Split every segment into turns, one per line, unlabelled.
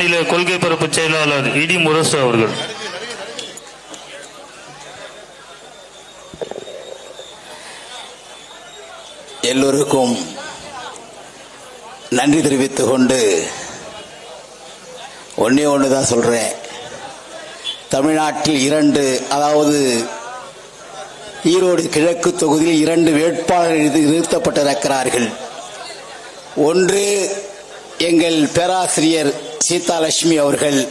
மாநில கொள்கை பரப்பு செயலாளர் இடி முரசு அவர்கள்.
எல்லோருக்கும் நன்றி தெரிவித்துக் கொண்டு ஒன்னே ஒன்று தான் சொல்றேன். தமிழ்நாட்டில் இரண்டு அதாவது ஈரோடு கிழக்கு தொகுதியில் இரண்டு வேட்பாளர்கள் நிறுத்தப்பட்டிருக்கிறார்கள். ஒன்று எங்கள் பேராசிரியர் சீதாலட்சுமி அவர்கள்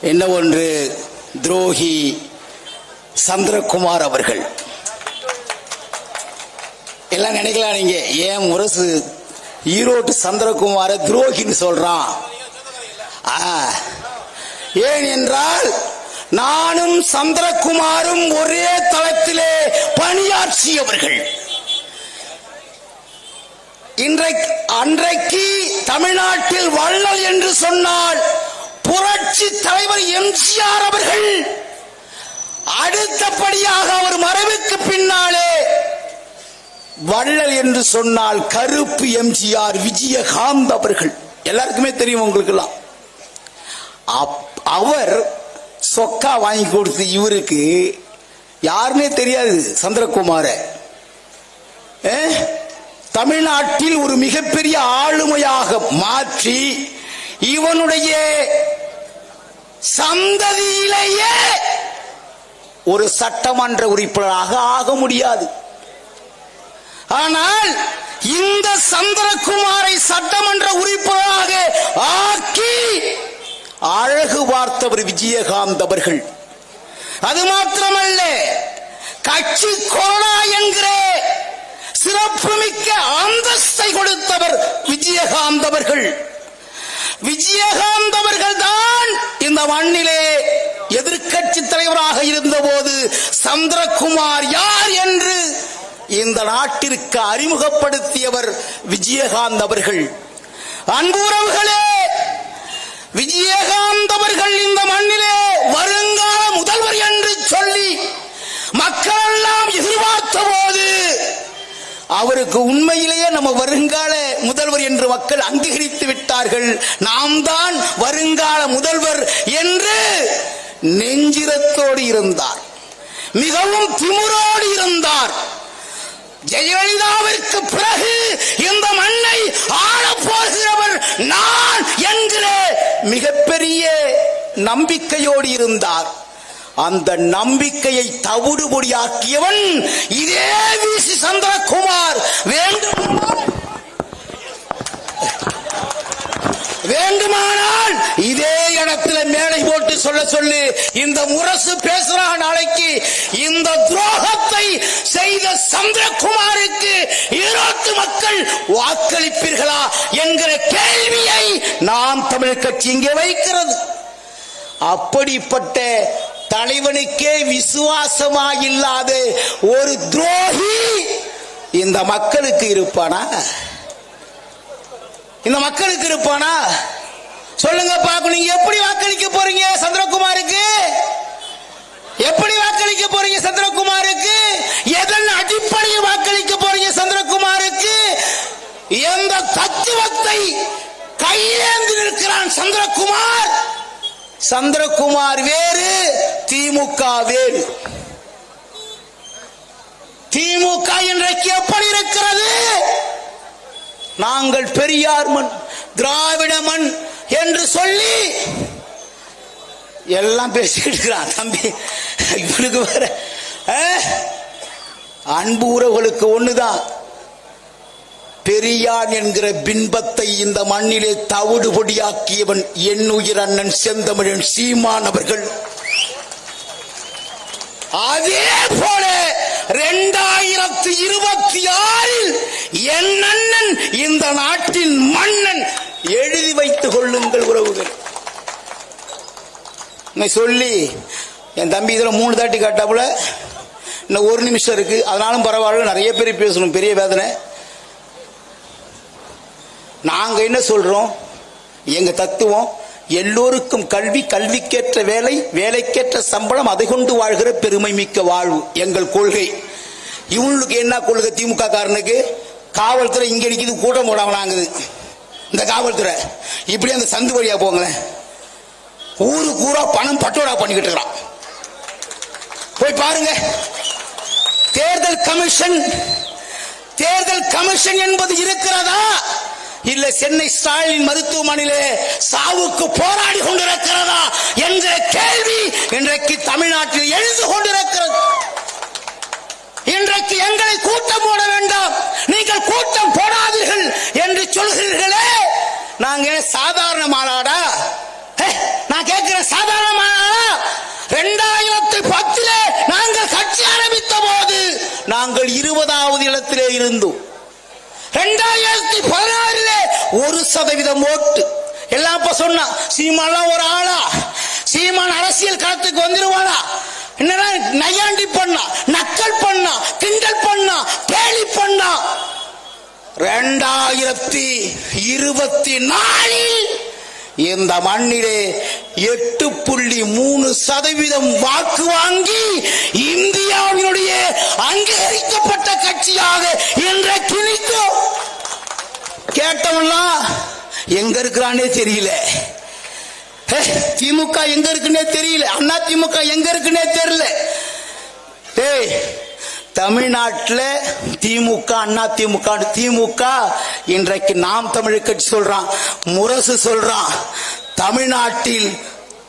என்ன ஒன்று துரோகி சந்திரகுமார் அவர்கள். எல்லாம் நினைக்கலாம் நீங்க ஏன் முரசு ஈரோட்டு சந்திரகுமார துரோகின்னு சொல்றான்? ஆ, ஏன் என்றால் நானும் சந்திரகுமாரும் ஒரே தளத்திலே பணியாற்றியவர்கள். இன்றைக்கு அன்றைக்கு தமிழ்நாட்டில் வள்ளல் என்று சொன்னால் புரட்சி தலைவர் எம்ஜிஆர் அவர்கள் அடுத்தபடியாக அவர் மறைவுக்கு பின்னாலே வள்ளல் என்று சொன்னால் கருப்பு எம்ஜிஆர் விஜயகாந்த் அவர்கள். எல்லாருக்குமே தெரியும் உங்களுக்கெல்லாம். அப்- அவர் சொக்கா வாங்கி கொடுத்து இவருக்கு யாருன்னே தெரியாது சந்திரகுமார. ஏ? தமிழ்நாட்டில் ஒரு மிகப்பெரிய ஆளுமையாக மாற்றி இவனுடைய சந்ததியிலேயே ஒரு சட்டமன்ற உறுப்பினராக ஆக முடியாது. ஆனால் இந்த சந்திரகுமாரை சட்டமன்ற உறுப்பினராக ஆக்கி அழகு பார்த்தவர் விஜயகாந்த் அவர்கள். அது மாத்திரமல்ல கட்சி கொரோனா என்கிற. சிறப்புமிக்க அந்தஸ்தை கொடுத்தவர் விஜயகாந்தவர்கள். விஜயகாந்தவர்கள் தான் இந்த மண்ணிலே எதிர்க்கட்சி தலைவராக இருந்தபோது சந்திரகுமார் யார் என்று இந்த நாட்டிற்கு அறிமுகப்படுத்தியவர் விஜயகாந்த் அவர்கள் அன்புறவுகளே விஜயகாந்த் அவர்கள் இந்த மண்ணிலே வருங்கால முதல்வர் என்று சொல்லி மக்கள் எல்லாம் எதிர்பார்த்த போது அவருக்கு உண்மையிலேயே நம்ம வருங்கால முதல்வர் என்று மக்கள் அங்கீகரித்து விட்டார்கள். நாம் தான் வருங்கால முதல்வர் என்று நெஞ்சிரத்தோடு இருந்தார். மிகவும் திமுறோடு இருந்தார். ஜெயலலிதாவிற்கு பிறகு இந்த மண்ணை ஆளப் போகிறவர் நான் என்கிற மிகப்பெரிய நம்பிக்கையோடு இருந்தார். அந்த நம்பிக்கையை தவிடுபொடியாக்கியவன் இதே விசி சந்திரகுமார். வேண்டுமானால் வேண்டுமானால் இதே இடத்துல மேடை போட்டு சொல்ல சொல்லி. இந்த முரசு பேசுறான் நாளைக்கு. இந்த துரோகத்தை செய்த சந்திரகுமாருக்கு ஈரோட்டு மக்கள் வாக்களிப்பீர்களா என்கிற கேள்வியை நாம் தமிழ் கட்சி இங்கே வைக்கிறது. அப்படிப்பட்ட தலைவனுக்கே விசுவாசமா இல்லாத ஒரு துரோகி இந்த மக்களுக்கு இருப்பானா? இந்த மக்களுக்கு இருப்பானா? சொல்லுங்க பாக்க நீங்க எப்படி வாக்களிக்க போறீங்க சந்திரகுமாருக்கு? எப்படி வாக்களிக்க போறீங்க சந்திரகுமாருக்கு? எதன் அடிப்படையில் வாக்களிக்க போறீங்க சந்திரகுமாருக்கு? எந்த தத்துவத்தை கையேந்து நிற்கிறான் சந்திரகுமார்? சந்திரகுமார் வேறு திமுக வேறு. திமுக இன்றைக்கு எப்படி இருக்கிறது? நாங்கள் பெரியார் மண் திராவிட மண் என்று சொல்லி எல்லாம் பேசிக்கிட்டு இருக்கிறான் தம்பி. இவனுக்கு வேற அன்பு உறவுகளுக்கு ஒண்ணுதான். பெரியான் என்கிற பின்பத்தை இந்த மண்ணிலே தவிடு பொடியாக்கியவன் என்னுயிர் அண்ணன் செந்தமிழன் சீமான் அவர்கள். அதே போல இரண்டாயிரத்தி இருபத்தி ஆறில் என் அண்ணன் இந்த நாட்டின் மன்னன். எழுதி வைத்துக் கொள்ளுங்கள் உறவுகள். சொல்லி என் தம்பி இதில் மூணு தாட்டி காட்டாப்புல இன்னும் ஒரு நிமிஷம் இருக்கு. அதனாலும் பரவாயில்ல நிறைய பேர் பேசணும் பெரிய வேதனை. நாங்க என்ன சொல்றோம்? எங்க தத்துவம் எல்லோருக்கும் கல்வி கல்விக்கேற்ற வேலை வேலைக்கேற்ற சம்பளம் அதை கொண்டு வாழ்கிற பெருமை மிக்க வாழ்வு எங்கள் கொள்கை. இவங்களுக்கு என்ன கொள்கை திமுக காரனுக்கு? காவல்துறை இங்க நிக்குது கூட்டம் போடாமலாங்குது இந்த காவல்துறை இப்படி அந்த சந்து வழியா போங்களேன். ஊரு கூறா பணம் பட்டோடா பண்ணிக்கிட்டு இருக்கிறான். போய் பாருங்க. தேர்தல் கமிஷன் தேர்தல் கமிஷன் என்பது இருக்கிறதா? இல்ல சென்னை ஸ்டாலின் மருத்துவமனையிலே சாவுக்கு போராடி கொண்டிருக்கிறதா என்ற கேள்வி இன்றைக்கு தமிழ்நாட்டில் எழுந்து கொண்டிருக்கிறது. இன்றைக்கு எங்களை கூட்டம் போட வேண்டாம். நீங்கள் கூட்டம் போடாதீர்கள் என்று சொல்கிறீர்களே. நாங்க சாதாரண மாநாடா ஹே, நான் கேட்கிறேன் சாதாரண மாநாடா ரெண்டாயிரத்தி பத்திலே நாங்கள் கட்சி ஆரம்பித்த போது நாங்கள் இருபதாவது இடத்திலே இருந்தோம். ரெண்டாயிரத்தி பதினாறுல ஒரு சதவீதம் ஓட்டு. எல்லாம் இப்ப சொன்னா சீமான்லாம் ஒரு ஆளா? சீமான் அரசியல் களத்துக்கு வந்துருவானா? என்னன்னா நையாண்டி பண்ணா நக்கல் பண்ணா கிண்டல் பண்ணா கேலி பண்ணா? ரெண்டாயிரத்தி இருபத்தி நாலில் இந்த மண்ணிலே எட்டு புள்ளி மூணு சதவீதம் வாக்கு வாங்கி இந்தியா கேட்டவன்லாம் எங்க இருக்கிறானே தெரியல. ஹே, திமுக எங்க இருக்குன்னே தெரியல. அண்ணா திமுக எங்க இருக்குன்னே தெரியல. ஏய் தமிழ்நாட்டில் திமுக அண்ணா திமுக திமுக இன்றைக்கு நாம் தமிழ் கட்சி சொல்றான் முரசு சொல்றான். தமிழ்நாட்டில்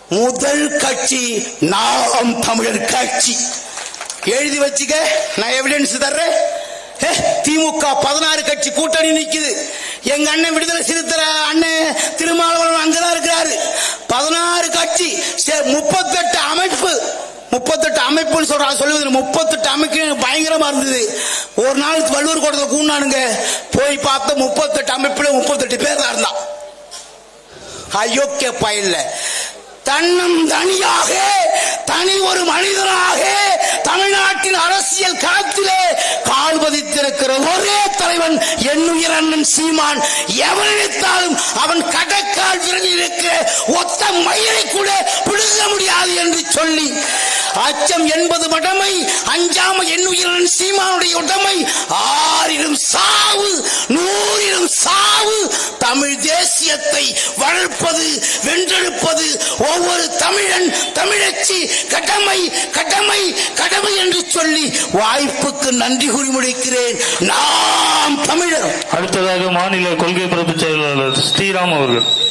முதல் கட்சி நாம் தமிழர் கட்சி. எழுதி வச்சுக்க நான் எவிடன்ஸ் தர்றேன். ஹே, திமுக பதினாறு கட்சி கூட்டணி நிற்குது எங்க அண்ணன் விடுதலை சிறுத்தர அண்ணன் திருமாவளவன் அங்கதான் இருக்கிறாரு. பதினாறு கட்சி முப்பத்தெட்டு அமைப்பு. முப்பத்தெட்டு அமைப்புன்னு சொல்றாங்க சொல்லுவது முப்பத்தெட்டு அமைப்பு எனக்கு பயங்கரமா இருந்தது. ஒரு நாள் வள்ளூர் கோட்டத்தில் கூண்டானுங்க போய் பார்த்த முப்பத்தெட்டு அமைப்புல முப்பத்தெட்டு பேர் தான் இருந்தான். அயோக்கிய பயன்ல தன்னம் தனியாக தனி ஒரு மனிதன் ஒரே என்னுயிர் அண்ணன் சீமான். எவன் நினைத்தாலும் அவன் கடக்கால் விரலில் இருக்கிற ஒத்த மயிரை கூட பிடுங்க முடியாது என்று சொல்லி அச்சம் என்பது மடமை அஞ்சாம என்னுயிரன் சீமானுடைய உடமை. ஆறிலும் சாவு நூறிலும் சாவு. தமிழ் தேசியத்தை வளர்ப்பது வென்றெடுப்பது ஒவ்வொரு தமிழன் தமிழச்சி கடமை கடமை கடமை என்று சொல்லி வாய்ப்புக்கு நன்றி கூறி முடிக்கிறேன். நாம் தமிழர்.
அடுத்ததாக மாநில கொள்கை பரப்பு செயலாளர் ஸ்ரீராம் அவர்கள்.